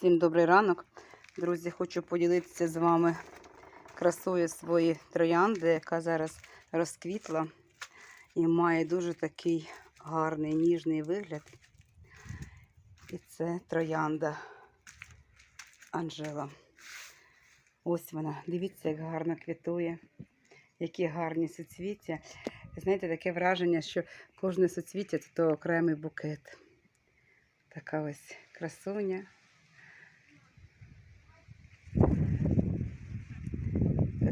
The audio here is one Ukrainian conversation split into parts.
Всім добрий ранок. Друзі, хочу поділитися з вами красою своєї троянди, яка зараз розквітла і має дуже такий гарний ніжний вигляд. І це троянда Анжела. Ось вона. Дивіться, як гарно квітує, які гарні суцвіття. Знаєте, таке враження, що кожне суцвіття це окремий букет. Така ось красуня.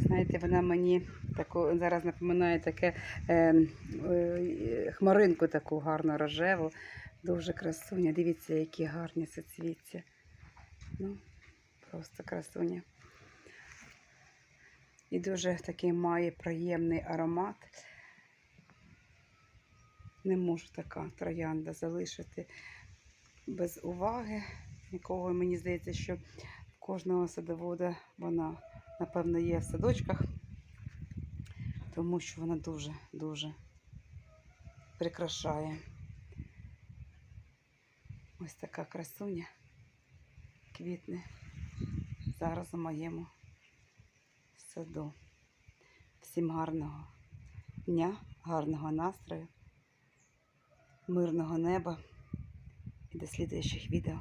Знаєте, вона мені таку, зараз напоминає таке е, е, хмаринку таку гарну рожеву. Дуже красуня. Дивіться, які гарні соцвіття. Ну, просто красуня. І дуже такий має приємний аромат. Не можу така троянда залишити без уваги. Нікого мені здається, що кожного садовода вона, напевно, є в садочках, тому що вона дуже-дуже прикрашає. Ось така красуня квітне зараз у моєму саду. Всім гарного дня, гарного настрою, мирного неба і до слідуючих відео.